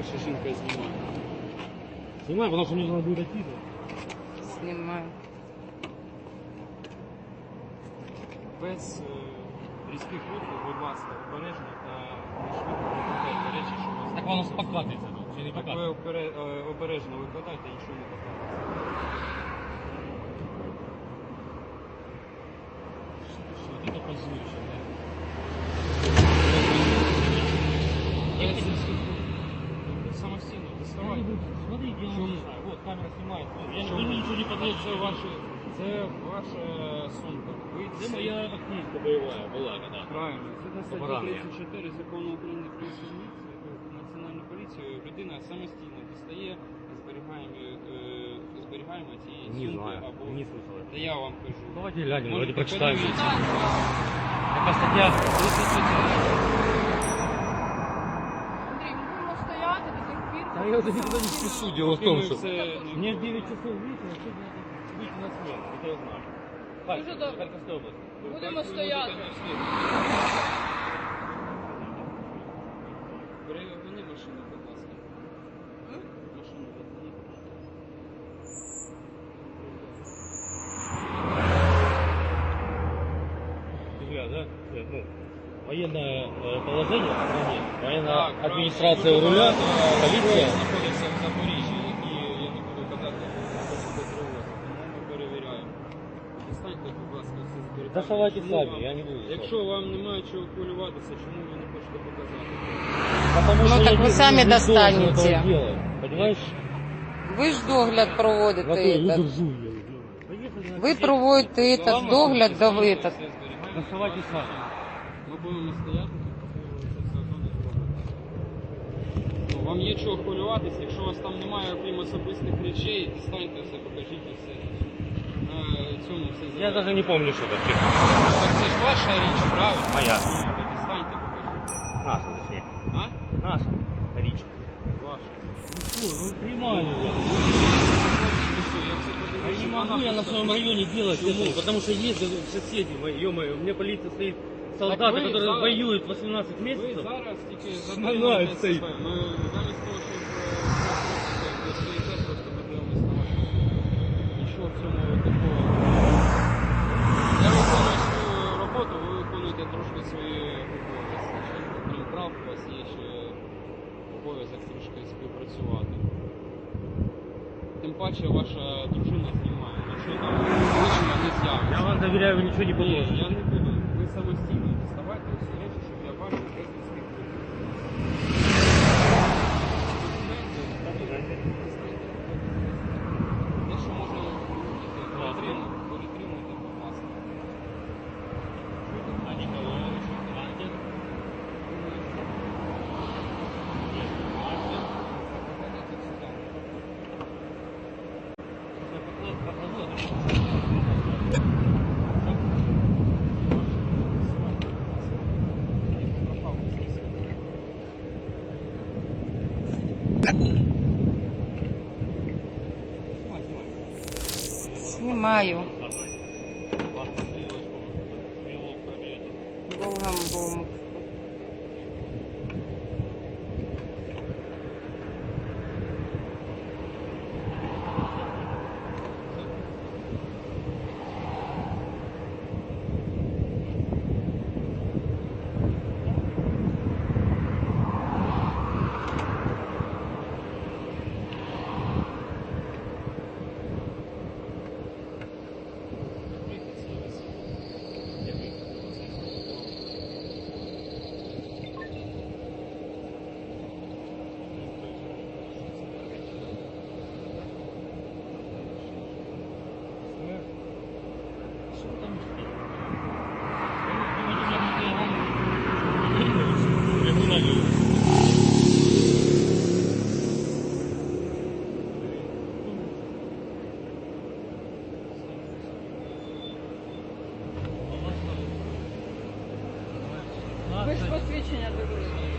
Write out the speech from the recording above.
ваша жінка знімає. Снимай, вона ж мне нужно будет піти. Знімаю. Без е, різких рухів, будь ласка, обережно та не швидко викладайте речі, що у вас. Так воно покладеться тут, чи не Так ви е, обережно викладайте, нічого камера знімає. Ну, я не думаю, що не подивився ваші. Це ваша сумка. Ви Це моя активка бойова була, да. Правильно. это статья 34 закону України про національну поліцію. Людина самостійно дістає зберігаємо, е, зберігаємо ці сумки або не слышал я. Да я вам кажу. Давайте глянем, вроде Можете прочитаем. подивитися. Статья? 34. Я никуда не спешу. Дело в том, что... не- Мне в 9 часов вечера надо выйти на смену. Это я знаю. Дуже добре. Харьковская область. Будемо стояти. Перегони машину, будь ласка. Машину відгони. Бля, да? Э, Ну, военное э, положение в стране, военная Так, администрация у правильно. руля, Дуже багато полиция. зброї знаходиться в Запоріжжі, які я не буду казати, знаходяться тривози. Тому ми перевіряємо. Дістаньте, будь ласка, всі зберігання. Доставайте Чому самі, вам- я не буду. Якщо вам немає чого хвилюватися, чому ви не хочете показати? Потому Ну, что так я вы не- сами не должен достанете. этого делать, Понимаешь? Ви ж догляд В проводите. натуре не этот. держу я. Поехали на Ви сеть. проводите Вам этот догляд до дістаньте этот. все зберігання. Доставайте самі. Ми будемо стояти, тут, поки ви це все одно не зробите. Ну, вам є чого хвилюватися, якщо у вас там немає окрім особистих речей, дістаньте все, покажіть і все. На цьому все Я завершено. даже не помню, что это. честно. Так це ж ваша річ, правильно? Моя. Ну, то Дістаньте, покажіть. Наша, точнее. А? Наша. Речка. Ваша. Ну, ну, прямая. Ну що, я все А подивлюся. не могу я на своем районе делать это, потому что ездят соседи мои, ё-моё, у меня полиция стоит, солдаты, вы которые за- воюют 18 Ви месяцев. зараз тільки Знаю, затримуєте цей. себе. Ми замість того, щоб е, ви стоїте просто подивимось на вас. Нічого в цьому такого. Я виконую свою роботу, ви виконуєте трошки свої обов'язки. Ще, Крім прав, у вас є ще обов'язок трошки співпрацювати. Тим паче ваша дружина знімає. Якщо там лишня не Я з'явиться. вам доверяю, вы ничего не Ні, Знімаю. Довгим бум. 去年这个时候。